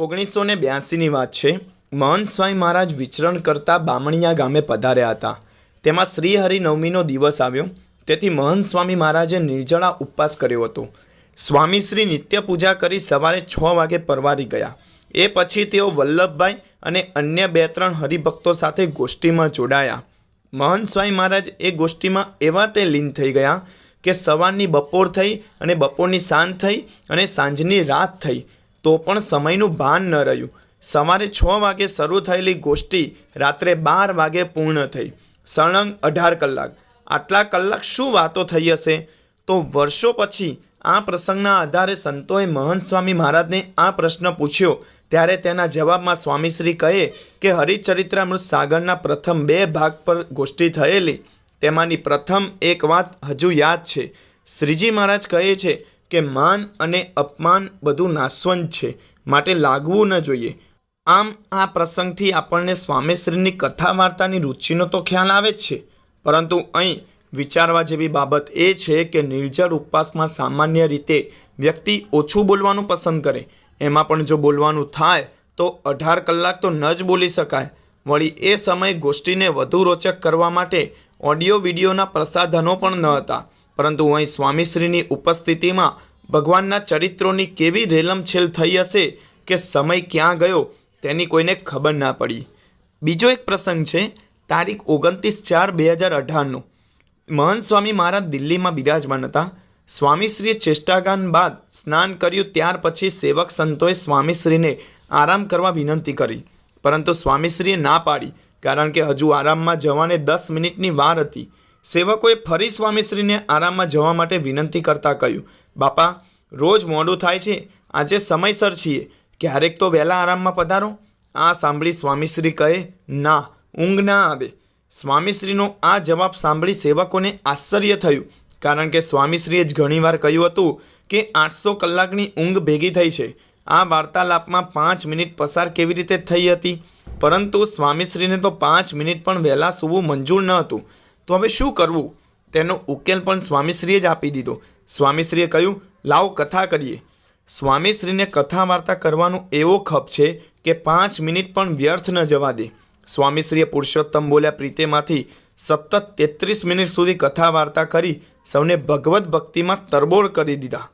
ઓગણીસો ને બ્યાસીની વાત છે. મહંત સ્વામી મહારાજ વિચરણ કરતા બામણિયા ગામે પધાર્યા હતા. તેમાં શ્રી નવમીનો દિવસ આવ્યો. તેથી મહંત સ્વામી મહારાજે નિર્જળા ઉપવાસ કર્યો હતો. સ્વામી શ્રી નિત્ય પૂજા કરી સવારે છ વાગે પરવારી ગયા. એ પછી તેઓ વલ્લભભાઈ અને અન્ય બે ત્રણ હરિભક્તો સાથે ગોષ્ઠીમાં જોડાયા. મહંત સ્વામી મહારાજ એ ગોષ્ઠીમાં એવા તે લીન થઈ ગયા કે સવારની બપોર થઈ અને બપોરની સાંજ થઈ અને સાંજની રાત થઈ. તો પણ સમયનું ભાન ન રહ્યું. સવારે છ વાગે શરૂ થયેલી ગોષ્ઠી રાત્રે બાર વાગે પૂર્ણ થઈ. સળંગ અઢાર કલાક. આટલા કલાક શું વાતો થઈ હશે? તો વર્ષો પછી આ પ્રસંગના આધારે સંતોએ મહંત સ્વામી મહારાજને આ પ્રશ્ન પૂછ્યો. ત્યારે તેના જવાબમાં સ્વામીશ્રી કહે કે હરિચરિત્રામૃત સાગરના પ્રથમ બે ભાગ પર ગોષ્ઠી થયેલી. તેમાંની પ્રથમ એક વાત હજુ યાદ છે. શ્રીજી મહારાજ કહે છે કે માન અને અપમાન બધું નાશવંત છે, માટે લાગવું ન જોઈએ. આમ આ પ્રસંગથી આપણને સ્વામીશ્રીની કથા વાર્તાની રુચિનો તો ખ્યાલ આવે જ છે. પરંતુ અહીં વિચારવા જેવી બાબત એ છે કે નિર્જળ ઉપવાસમાં સામાન્ય રીતે વ્યક્તિ ઓછું બોલવાનું પસંદ કરે. એમાં પણ જો બોલવાનું થાય, તો અઢાર કલાક તો ન જ બોલી શકાય. વળી એ સમયે ગોષ્ઠીને વધુ રોચક કરવા માટે ઓડિયો વિડીયોના પ્રસાધનો પણ ન હતા. પરંતુ અહીં સ્વામીશ્રીની ઉપસ્થિતિમાં ભગવાનના ચરિત્રોની કેવી રેલમછેલ થઈ હશે કે સમય ક્યાં ગયો તેની કોઈને ખબર ના પડી. બીજો એક પ્રસંગ છે, તારીખ ઓગણત્રીસ ચાર બે હજાર અઢારનો. મહંત સ્વામી મહારાજ દિલ્હીમાં બિરાજમાન હતા. સ્વામીશ્રીએ ચેષ્ટાગાન બાદ સ્નાન કર્યું, ત્યાર પછી સેવક સંતોએ સ્વામીશ્રીને આરામ કરવા વિનંતી કરી. પરંતુ સ્વામીશ્રીએ ના પાડી, કારણ કે હજુ આરામમાં જવાને દસ મિનિટની વાર હતી. સેવકોએ ફરી સ્વામીશ્રીને આરામમાં જવા માટે વિનંતી કરતા કહ્યું, બાપા, રોજ મોડું થાય છે. આજે સમયસર છીએ. ક્યારેક તો વહેલા આરામમાં પધારો. આ સાંભળી સ્વામીશ્રી કહે, ના, ઊંઘ ના આવે. સ્વામીશ્રીનો આ જવાબ સાંભળી સેવકોને આશ્ચર્ય થયું, કારણ કે સ્વામીશ્રીએ જ ઘણીવાર કહ્યું હતું કે આઠસો કલાકની ઊંઘ ભેગી થઈ છે. આ વાર્તાલાપમાં પાંચ મિનિટ પસાર કેવી રીતે થઈ હતી? પરંતુ સ્વામીશ્રીને તો પાંચ મિનિટ પણ વહેલા સૂવું મંજૂર ન હતું. તો હવે શું કરવું? તેનો ઉકેલ પણ સ્વામીશ્રીએ જ આપી દીધો. સ્વામીશ્રીએ કહ્યું, લાવો કથા કરીએ. સ્વામીશ્રીને કથા વાર્તા કરવાનો એવો ખપ છે કે પાંચ મિનિટ પણ વ્યર્થ ન જવા દે. સ્વામીશ્રીએ પુરુષોત્તમ બોલ્યા પ્રીતેમાંથી, સતત તેત્રીસ મિનિટ સુધી કથા વાર્તા કરી સૌને ભગવદ્ ભક્તિમાં તરબોળ કરી દીધા.